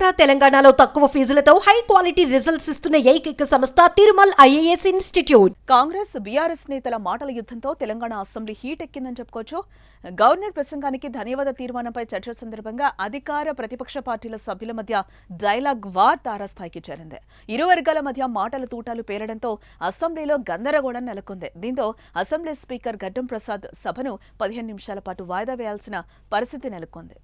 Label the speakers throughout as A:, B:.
A: ఆంధ్ర తెలంగాణలో తక్కువ ఫీజులతో high quality results ఇస్తున్న ఏకైక సంస్థ Tirumal IAS institute.
B: Congress BRS నేతల మాటల యుద్ధంతో తెలంగాణ అసెంబ్లీ హీట్ ఎక్కిందని చెప్పుకోవచ్చు. గవర్నర్ ప్రసంగానికి ధన్యవాద తీర్మానంపై చర్చ సందర్భంగా అధికార ప్రతిపక్ష పార్టీల సభ్యుల మధ్య డైలాగ్ వార్ తారాస్థాయికి చేరింది. ఇరు వర్గాల మధ్య మాటల తూటాలు పేరడంతో అసెంబ్లీలో గందరగోళం నెలకొంది. దీంతో అసెంబ్లీ స్పీకర్ గడ్డం ప్రసాద్ సభను పదిహేను నిమిషాల పాటు వాయిదా వేయాల్సిన పరిస్థితి నెలకొంది.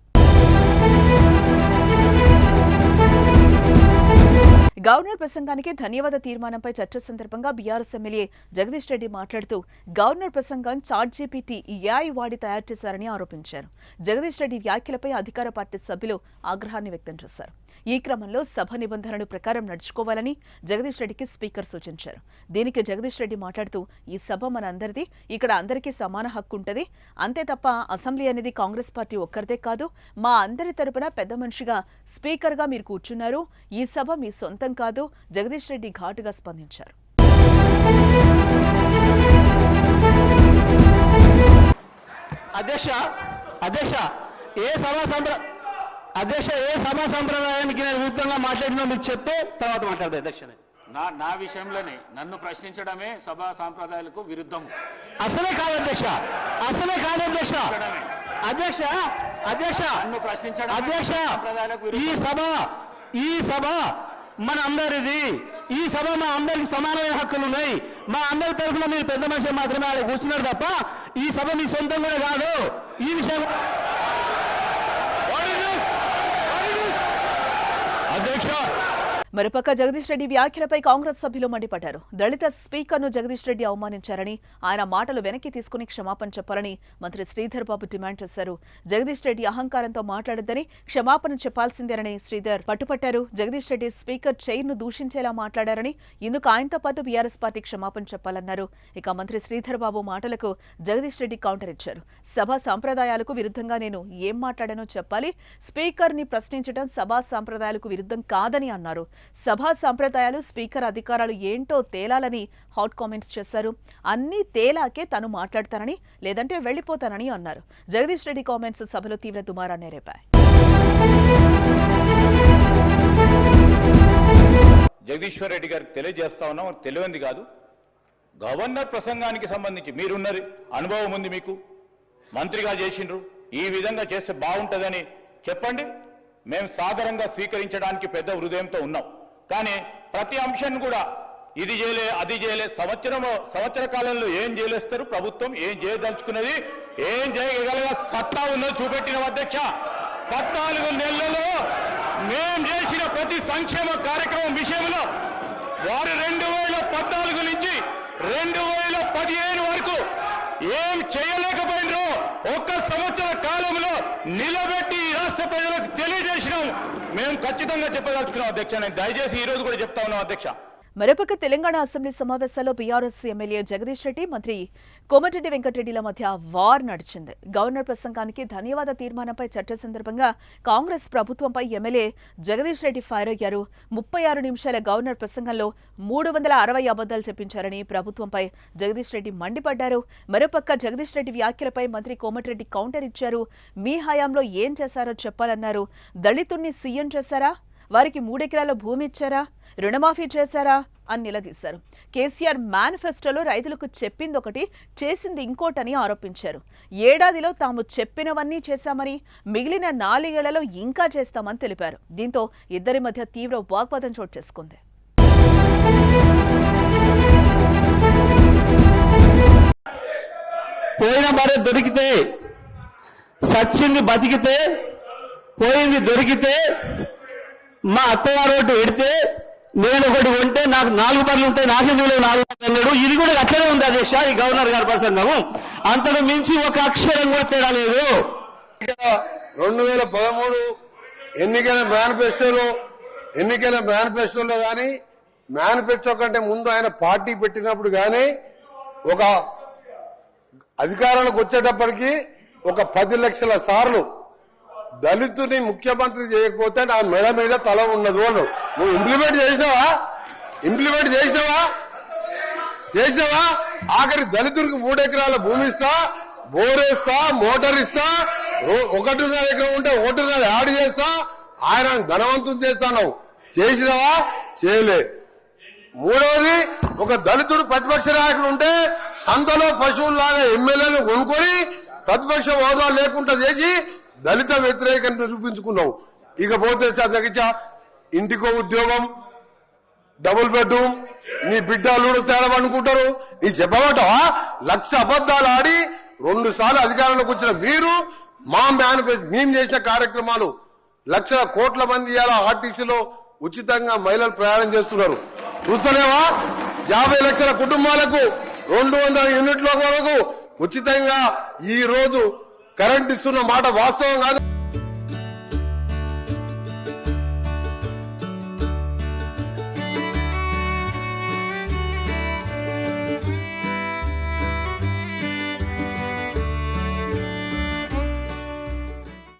B: గవర్నర్ ప్రసంగానికి ధన్యవాద తీర్మానంపై చర్చ సందర్భంగా బీఆర్ఎస్ ఎమ్మెల్యే జగదీష్ రెడ్డి మాట్లాడుతూ గవర్నర్ ప్రసంగం చాట్ జీపీటీ ఏఐ వాడి తయారు చేశారని ఆరోపించారు. జగదీష్ రెడ్డి వ్యాఖ్యలపై అధికార పార్టీ సభ్యులు ఆగ్రహాన్ని వ్యక్తం చేశారు. ఈ క్రమంలో సభ నిబంధనల ప్రకారం నడుచుకోవాలని జగదీష్ రెడ్డికి స్పీకర్ సూచించారు. దీనికి జగదీష్ రెడ్డి మాట్లాడుతూ ఈ సభ మన అందరిది ఇక్కడ అందరికీ సమాన హక్కు ఉంటుంది. అంతే తప్ప అసెంబ్లీ అనేది కాంగ్రెస్ పార్టీ ఒక్కరిదే కాదు మా అందరి తరపున పెద్ద మనిషిగా స్పీకర్గా మీరు కూర్చున్నారు. ఈ సభ మీ సొంతం కాదు జగదీష్ రెడ్డి ఘాటుగా స్పందించారు
C: అధ్యక్ష అధ్యక్ష ఏ సభా సంప్ర అధ్యక్ష ఏ సభా సంప్రదాయానికి నేను విరుద్ధంగా మాట్లాడినా మీరు చెప్తే తర్వాత మాట్లాడతా అధ్యక్ష.
D: నా నా విషయంలోనే నన్ను ప్రశ్నించడమే సభా సాంప్రదాయాలకు విరుద్ధము
C: అసలే కాదు అధ్యక్ష అసలే కాదు అధ్యక్ష అధ్యక్ష అధ్యక్ష
D: నన్ను ప్రశ్నించడం
C: అధ్యక్ష ఈ
D: విరుద్ధం.
C: సభ ఈ సభ మన అందరిది. ఈ సభ మా అందరికి సమానమైన హక్కులు ఉన్నాయి. మా అందరి తరఫున మీరు పెద్ద మనిషి మాత్రమే ఆడ కూర్చున్నారు తప్ప ఈ సభ మీ సొంతం కూడా కాదు. ఈ విషయం
B: మరోపక్క జగదీష్ రెడ్డి వ్యాఖ్యలపై కాంగ్రెస్ సభ్యులు మండిపడ్డారు. దళిత స్పీకర్ను జగదీష్ రెడ్డి అవమానించారని ఆయన మాటలు వెనక్కి తీసుకుని క్షమాపణ చెప్పాలని మంత్రి శ్రీధర్ బాబు డిమాండ్ చేశారు. జగదీష్ రెడ్డి అహంకారంతో మాట్లాడొద్దని క్షమాపణ చెప్పాల్సిందేనని శ్రీధర్ పట్టుపట్టారు. జగదీష్ రెడ్డి స్పీకర్ చైర్ను దూషించేలా మాట్లాడారని ఇందుకు ఆయనతో పాటు బీఆర్ఎస్ పార్టీ క్షమాపణ చెప్పాలన్నారు. ఇక మంత్రి శ్రీధర్ బాబు మాటలకు జగదీష్ రెడ్డి కౌంటర్ ఇచ్చారు. సభా సాంప్రదాయాలకు విరుద్ధంగా నేను ఏం మాట్లాడానో చెప్పాలి స్పీకర్ని ప్రశ్నించడం సభా సాంప్రదాయాలకు విరుద్ధం కాదని అన్నారు. సభా సంప్రదాయాలు స్పీకర్ అధికారాలు ఏంటో తేలాలని హాట్ కామెంట్స్ చేశారు. అన్నీ తేలాకే తను మాట్లాడతానని లేదంటే వెళ్ళిపోతానని అన్నారు. జగదీష్ రెడ్డి కామెంట్స్ సభలో తీవ్ర దుమారాన్ని రేపాయి.
E: జగదీశ్వర్ రెడ్డి గారికి తెలియజేస్తా ఉన్నాం. తెలియంది కాదు. గవర్నర్ ప్రసంగానికి సంబంధించి మీరున్నది అనుభవం ఉంది మీకు. మంత్రిగా చేసిండ్రు. ఈ విధంగా చేస్తే బాగుంటుందని చెప్పండి. మేము సాదరంగా స్వీకరించడానికి పెద్ద హృదయంతో ఉన్నాం. కానీ ప్రతి అంశాన్ని కూడా ఇది చేయలే అది చేయలే సంవత్సరం సంవత్సర కాలంలో ఏం చేయలేస్తారు ప్రభుత్వం ఏం చేయదలుచుకున్నది ఏం చేయగల సత్తా ఉన్నది చూపెట్టిన అధ్యక్ష. పద్నాలుగు నెలలలో మేం చేసిన ప్రతి సంక్షేమ కార్యక్రమం విషయంలో వారు రెండు వేల పద్నాలుగు నుంచి రెండు వేల పదిహేను వరకు ఏం చేయలేకపోయినరో ఒక్క సంవత్సర కాలంలో నిలబెట్టి ఈ రాష్ట్ర ప్రజలకు తెలియజేసినాం. మేము ఖచ్చితంగా చెప్పదలుచుకున్నాం అధ్యక్ష. నేను దయచేసి ఈ రోజు కూడా చెప్తా ఉన్నాం అధ్యక్ష.
B: మరోపక్క తెలంగాణ అసెంబ్లీ సమావేశాల్లో బీఆర్ఎస్ ఎమ్మెల్యే జగదీష్ రెడ్డి మంత్రి కోమటిరెడ్డి వెంకటరెడ్డిల మధ్య వార్ నడిచింది. గవర్నర్ ప్రసంగానికి ధన్యవాద తీర్మానంపై చర్చ సందర్భంగా కాంగ్రెస్ ప్రభుత్వంపై ఎమ్మెల్యే జగదీష్ రెడ్డి ఫైర్ అయ్యారు. ముప్పై ఆరు నిమిషాల గవర్నర్ ప్రసంగంలో మూడు వందల అరవై అబద్దాలు చెప్పించారని ప్రభుత్వంపై జగదీష్ రెడ్డి మండిపడ్డారు. మరోపక్క జగదీష్ రెడ్డి వ్యాఖ్యలపై మంత్రి కోమటిరెడ్డి కౌంటర్ ఇచ్చారు. మీ హయాంలో ఏం చేశారో చెప్పాలన్నారు. దళితుణ్ణి సీఎం చేశారా? వారికి మూడెకరాల భూమి ఇచ్చారా? రుణమాఫీ చేశారా అని నిలదీశారు. కేసీఆర్ మేనిఫెస్టోలో రైతులకు చెప్పింది ఒకటి చేసింది ఇంకోటని ఆరోపించారు. ఏడాదిలో తాము చెప్పినవన్నీ చేశామని మిగిలిన నాలుగేళ్ళలో ఇంకా చేస్తామని తెలిపారు. దీంతో ఇద్దరి మధ్య తీవ్ర వాగ్వాదం చోటు చేసుకుంది.
C: పోయిన భార్య దొరికితే సచ్చింది బతికితే పోయింది దొరికితే మా అత్తగారు ఒకటి పెడితే నేను ఒకటి ఉంటే నాకు నాలుగు పనులు ఉంటాయి నాకే లేవు నాలుగు బర్రెలు అన్నాడు. ఇది కూడా అట్లనే ఉంది అధ్యక్ష ఈ గవర్నర్ గారి ప్రసంగం అంతకు మించి ఒక అక్షరం కూడా తేడా లేదు.
F: రెండు వేల పదమూడు ఎన్నికల మేనిఫెస్టోలో ఎన్నికల మేనిఫెస్టోలో కానీ మేనిఫెస్టో కంటే ముందు ఆయన పార్టీ పెట్టినప్పుడు కానీ ఒక అధికారాలకు వచ్చేటప్పటికి ఒక పది లక్షల సార్లు దళితుని ముఖ్యమంత్రి చేయకపోతే నా మెడ మీద తల ఉన్నది అన్నాడు. నువ్వు ఇంప్లిమెంట్ చేసినావా? ఇంప్లిమెంట్ చేసినావా? చేసినావా? ఆఖరి దళితుడికి మూడు ఎకరాల భూమి ఇస్తా బోరేస్తా మోటార్ ఇస్తా ఒకటిన్నర ఎకరం ఉంటే ఒకటిన్నర యాడ్ చేస్తా ఆయన ధనవంతం చేస్తాను చేసినావా? చేయలే. మూడవది ఒక దళితుడు ప్రతిపక్ష నాయకుడు ఉంటే సంతలో పశువుల్లాగా ఎమ్మెల్యేలు కొనుక్కొని ప్రతిపక్ష హోదా లేకుండా చేసి దళిత వ్యతిరేకత చూపించుకున్నావు. ఇకపోతే చదగించ ఇంటికో ఉద్యోగం డబుల్ బెడ్రూమ్ నీ బిడ్డలు తేడా అనుకుంటారు నీ చెప్పబట్టవా లక్ష అబద్ధాలు ఆడి రెండు సార్లు అధికారంలోకి వచ్చిన మీరు మా మేనిఫెస్టో మేము చేసిన కార్యక్రమాలు లక్షల కోట్ల మంది ఇవాళ ఆర్టీసీలో ఉచితంగా మహిళలు ప్రయాణం చేస్తున్నారు. చూస్తలేవా? యాభై లక్షల కుటుంబాలకు రెండు వందల యూనిట్ల వరకు ఉచితంగా ఈ రోజు కరెంట్ ఇస్తున్న మాట వాస్తవం కాదు.